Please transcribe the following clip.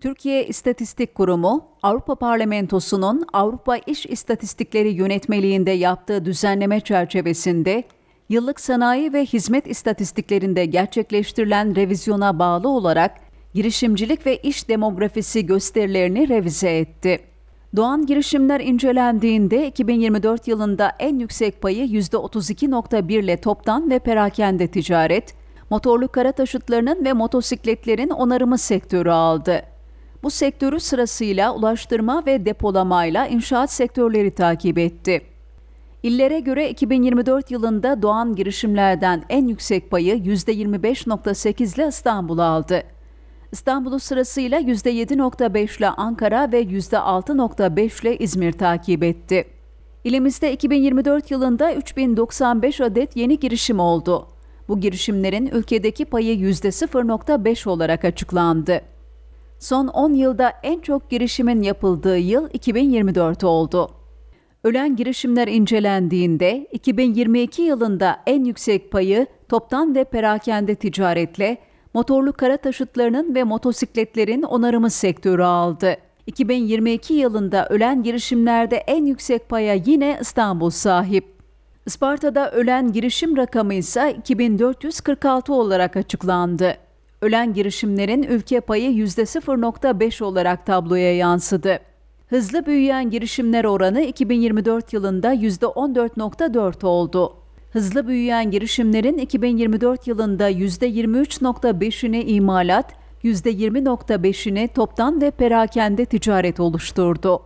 Türkiye İstatistik Kurumu, Avrupa Parlamentosu'nun Avrupa İş İstatistikleri Yönetmeliğinde yaptığı düzenleme çerçevesinde yıllık sanayi ve hizmet istatistiklerinde gerçekleştirilen revizyona bağlı olarak girişimcilik ve iş demografisi gösterilerini revize etti. Doğan girişimler incelendiğinde 2024 yılında en yüksek payı %32.1 ile toptan ve perakende ticaret, motorlu kara taşıtlarının ve motosikletlerin onarımı sektörü aldı. Bu sektörü sırasıyla ulaştırma ve depolamayla inşaat sektörleri takip etti. İllere göre 2024 yılında doğan girişimlerden en yüksek payı %25.8 ile İstanbul aldı. İstanbul'u sırasıyla %7.5 ile Ankara ve %6.5 ile İzmir takip etti. İlimizde 2024 yılında 3095 adet yeni girişim oldu. Bu girişimlerin ülkedeki payı %0.5 olarak açıklandı. Son 10 yılda en çok girişimin yapıldığı yıl 2024 oldu. Ölen girişimler incelendiğinde 2022 yılında en yüksek payı toptan ve perakende ticaretle motorlu kara taşıtlarının ve motosikletlerin onarımı sektörü aldı. 2022 yılında ölen girişimlerde en yüksek paya yine İstanbul sahip. Isparta'da ölen girişim rakamı ise 2446 olarak açıklandı. Ölen girişimlerin ülke payı %0.5 olarak tabloya yansıdı. Hızlı büyüyen girişimler oranı 2024 yılında %14.4 oldu. Hızlı büyüyen girişimlerin 2024 yılında %23.5'ini imalat, %20.5'ini toptan ve perakende ticaret oluşturdu.